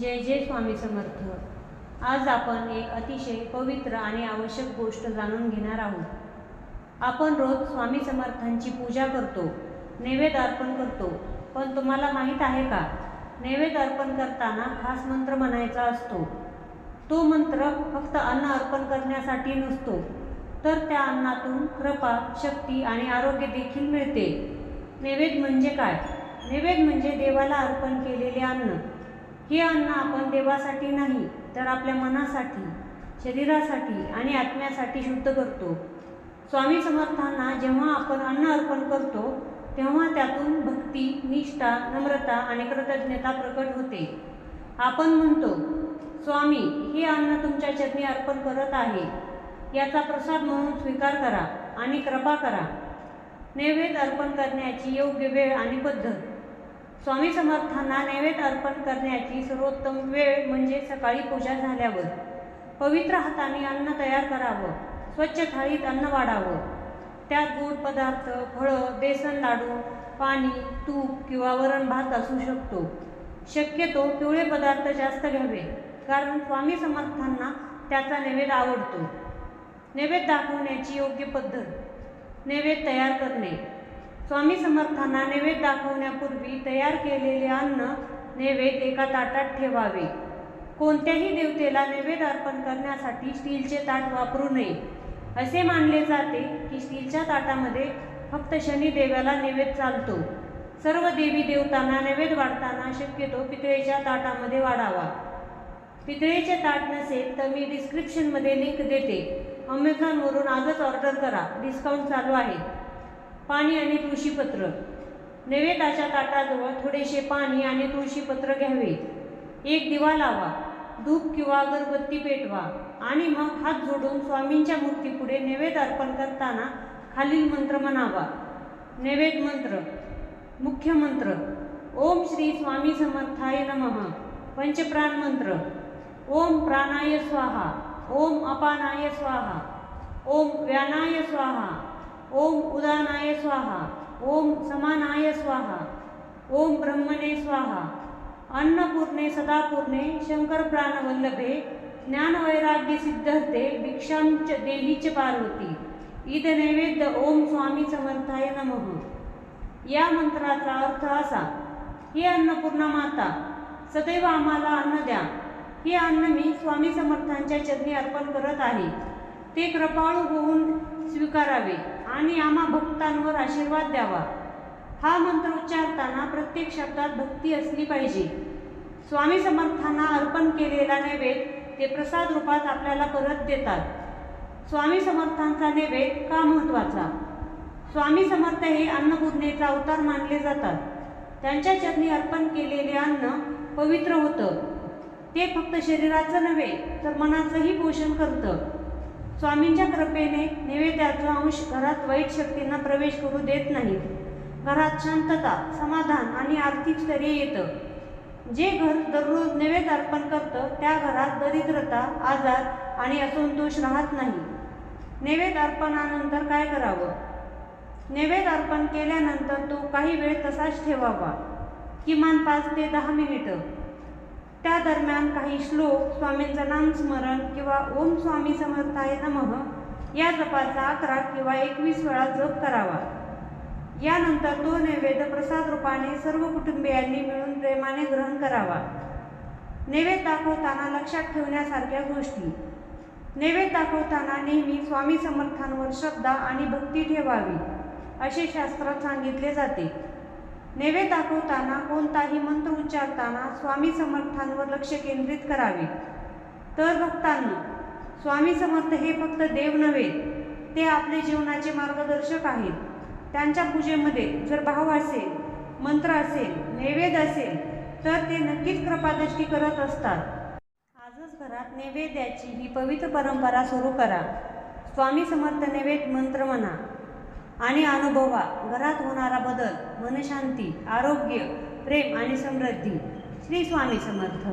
जय जय स्वामी समर्थ. आज आपण एक अतिशय पवित्र आणि आवश्यक गोष्ट जाणून घेणार आहोत. आपण रोज स्वामी समर्थांची पूजा करतो नैवेद्य अर्पण करतो पण तुम्हाला माहीत आहे का? नैवेद्य अर्पण करताना खास मंत्र म्हणायचा असतो. तो मंत्र फक्त अन्न अर्पण करण्यासाठी नसतो तर त्या अन्नातून कृपा शक्ती आणि आरोग्य देखील मिळते. नैवेद्य म्हणजे काय? नैवेद्य म्हणजे देवाला अर्पण केलेले अन्न. हे अन्न आपण देवासाठी नाही तर आपल्या मनासाठी शरीरासाठी आणि आत्म्यासाठी शुद्ध करतो. स्वामी समर्थांना जेव्हा आपण अन्न अर्पण करतो तेव्हा त्यातून भक्ती निष्ठा नम्रता आणि कृतज्ञता प्रकट होते. आपण म्हणतो स्वामी हे अन्न तुमच्या चरणी अर्पण करत आहे. याचा प्रसाद म्हणून स्वीकार करा आणि कृपा करा. नैवेद्य अर्पण करण्याची योग्य वेळ आणि पद्धत स्वामी समर्थांना नैवेद्य अर्पण करण्याची सर्वोत्तम वेळ म्हणजे सकाळी पूजा झाल्यावर. पवित्र हाताने अन्न तयार करावं स्वच्छ थाळीत अन्न वाढावं. त्यात गोड पदार्थ फळं बेसन लाडू पाणी तूप किंवा वरण भात असू शकतो. शक्यतो पिवळे पदार्थ जास्त घ्यावे कारण स्वामी समर्थांना त्याचा नैवेद्य आवडतो. नैवेद्य दाखवण्याची योग्य पद्धत. नैवेद्य तयार करणे. स्वामी समर्थांना नैवेद्य दाखवण्यापूर्वी तयार केलेले अन्न नैवेद्य एका ताटात ठेवावे. कोणत्याही देवतेला नैवेद्य अर्पण करण्यासाठी स्टीलचे ताट वापरू नये. असे मानले जाते की स्टीलच्या ताटामध्ये फक्त शनिदेवाला नैवेद्य चालतो. सर्व देवी देवतांना नैवेद्य वाढताना शक्यतो पितळेच्या ताटामध्ये वाढावा. पितळेचे ताट नसेल तर मी डिस्क्रिप्शनमध्ये लिंक देते. अमेझॉनवरून आजच ऑर्डर करा. डिस्काउंट चालू आहे. पाणी आणि तुळशीपत्र. नैवेद्याच्या ताटाजवळ थोडेसे पाणी आणि तुळशीपत्र घ्यावे. एक दिवा लावा धूप किंवा अगरबत्ती पेटवा आणि मग हात जोडून स्वामींच्या मूर्तीपुढे नैवेद्य अर्पण करताना खालील मंत्र म्हणावा. नैवेद्य मंत्र मुख्य मंत्र ओम श्री स्वामी समर्थाय नमः. पंचप्राण मंत्र ओम प्राणाय स्वाहा ओम अपानाय स्वाहा ओम व्यानाय स्वाहा ओम उदा स्वाहा। ओम समानाय स्वाहा। ओम ब्रह्मणे स्वाहा। अन्नपूर्णे सदापूर्णे शंकर प्राणवल्लभे ज्ञानवैराग्य सिद्धर्थे भिक्षांच देहीच पार्वती। ईद नैवेद्य ओम स्वामी समर्थाय नमः। या मंत्राचा अर्थ असा हे अन्नपूर्णा माता सदैव आम्हाला अन्न द्या. हे अन्न मी स्वामी समर्थांच्या चरणी अर्पण करत आहे. ते कृपाळू होऊन स्वीकारावे आणि आम्हा भक्तांवर आशीर्वाद द्यावा. हा मंत्र उच्चारताना प्रत्येक शब्दात भक्ती असली पाहिजे. स्वामी समर्थांना अर्पण केलेला नैवेद्य ते प्रसाद रूपात आपल्याला परत देतात. स्वामी समर्थांचा नैवेद्य का महत्त्वाचा? स्वामी समर्थ हे अन्नपूर्णेचा अवतार मानले जातात. त्यांच्या चरणी अर्पण केलेले अन्न पवित्र होतं. ते फक्त शरीराचं नव्हे तर मनाचंही पोषण करतं. स्वामींच्या कृपेने नैवेद्याचा अंश घरात वाईट शक्तींना प्रवेश करू देत नाहीत घरात शांतता समाधान आणि आर्थिक स्थैर्य येतं. जे घर दररोज नैवेद्य अर्पण करतं त्या घरात दरिद्रता आजार आणि असंतोष राहत नाही. नैवेद्य अर्पणानंतर काय करावं? नैवेद्य अर्पण केल्यानंतर तो काही वेळ तसाच ठेवावा. किमान पाच ते दहा मिनिटं. त्या दरम्यान काही श्लोक स्वामींचं नामस्मरण किंवा ओम स्वामी समर्थाय नमः या जपाचा अकरा किंवा एकवीस वेळा जप करावा. यानंतर तो नैवेद्य प्रसाद रूपाने सर्व कुटुंबियांनी मिळून प्रेमाने ग्रहण करावा. नैवेद्य दाखवताना लक्षात ठेवण्यासारख्या गोष्टी. नैवेद्य दाखवताना नेहमी स्वामी समर्थांवर श्रद्धा आणि भक्ती ठेवावी असे शास्त्रात सांगितले जाते. नैवेद्य दाखवताना कोणताही मंत्र उच्चारताना स्वामी समर्थांवर लक्ष केंद्रित करावे. तर भक्तांनो स्वामी समर्थ हे फक्त देव नव्हे ते आपले जीवनाचे मार्गदर्शक आहेत. त्यांच्या पूजेमध्ये जर भाव असेल मंत्र असेल नैवेद्य असेल तर ते नक्कीच कृपादृष्टी करत असतात. आजच घरात नैवेद्याची ही पवित्र परंपरा सुरू करा. स्वामी समर्थ नैवेद्य मंत्र म्हणा. आणि अनुभवा. घरात होणारा बदल मनशांती आरोग्य प्रेम आणि समृद्धी. श्री स्वामी समर्थ.